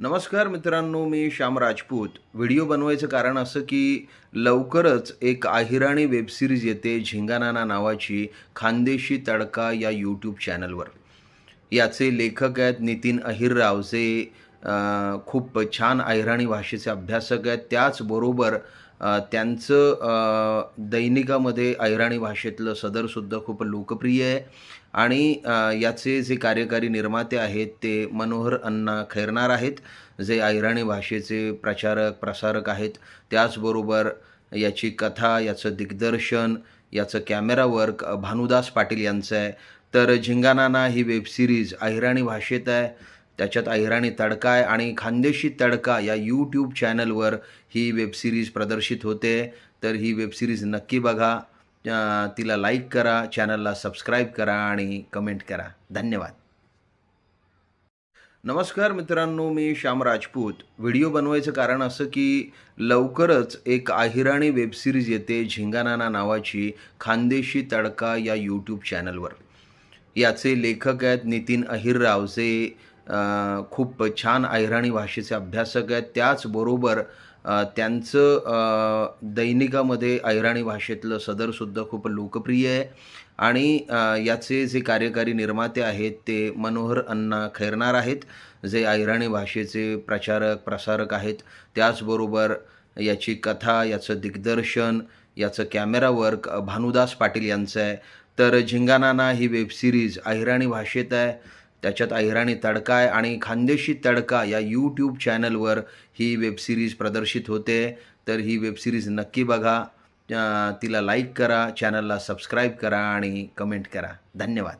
नमस्कार मित्रांनो मी श्याम राजपूत. व्हिडिओ बनवायचं कारण असं की लवकरच एक अहिराणी वेबसिरीज येते झिंगानाना नावाची खानदेशी तडका या यूट्यूब चॅनलवर याचे लेखक आहेत नितीन अहिरराव जे खूप छान अहिराणी भाषेचे अभ्यासक आहेत. त्याचबरोबर त्यांचं दैनिकामध्ये अहिराणी भाषेतलं सदरसुद्धा खूप लोकप्रिय आहे. आणि याचे जे कार्यकारी निर्माते आहेत ते मनोहर अण्णा खैरनार आहेत जे अहिराणी भाषेचे प्रचारक प्रसारक आहेत. त्याचबरोबर याची कथा याचं दिग्दर्शन याचं कॅमेरा वर्क भानुदास पाटील यांचं आहे. तर झिंगानाना ही वेबसिरीज अहिराणी भाषेत आहे. त्याच्यात अहिराणी तडका आहे आणि खानदेशी तडका या यूट्यूब चॅनलवर ही वेबसिरीज प्रदर्शित होते. तर ही वेबसिरीज नक्की बघा. तिला लाईक करा चॅनलला सबस्क्राईब करा आणि कमेंट करा. धन्यवाद. नमस्कार मित्रांनो मी श्याम राजपूत. व्हिडिओ बनवायचं कारण असं की लवकरच एक अहिराणी वेबसिरीज येते झिंगानाना नावाची खानदेशी तडका या यूट्यूब चॅनलवर याचे लेखक आहेत नितीन अहिरराव जे खूप छान अहिराणी भाषेचे अभ्यासक आहेत. त्याचबरोबर त्यांचं दैनिकामध्ये अहिराणी भाषेतलं सदरसुद्धा खूप लोकप्रिय आहे. आणि याचे जे कार्यकारी निर्माते आहेत ते मनोहर अण्णा खैरनार आहेत जे अहिराणी भाषेचे प्रचारक प्रसारक आहेत. त्याचबरोबर याची कथा याचं दिग्दर्शन याचं कॅमेरा वर्क भानुदास पाटील यांचं आहे. तर झिंगानाना ही वेबसिरीज अहिराणी भाषेत आहे. त्याच्यात अहिराणी तडकाय आणि खानदेशी तडका या यूट्यूब चॅनलवर ही वेबसिरीज प्रदर्शित होते. तर ही वेबसिरीज नक्की बघा. तिला लाईक करा चॅनलला सबस्क्राईब करा आणि कमेंट करा. धन्यवाद.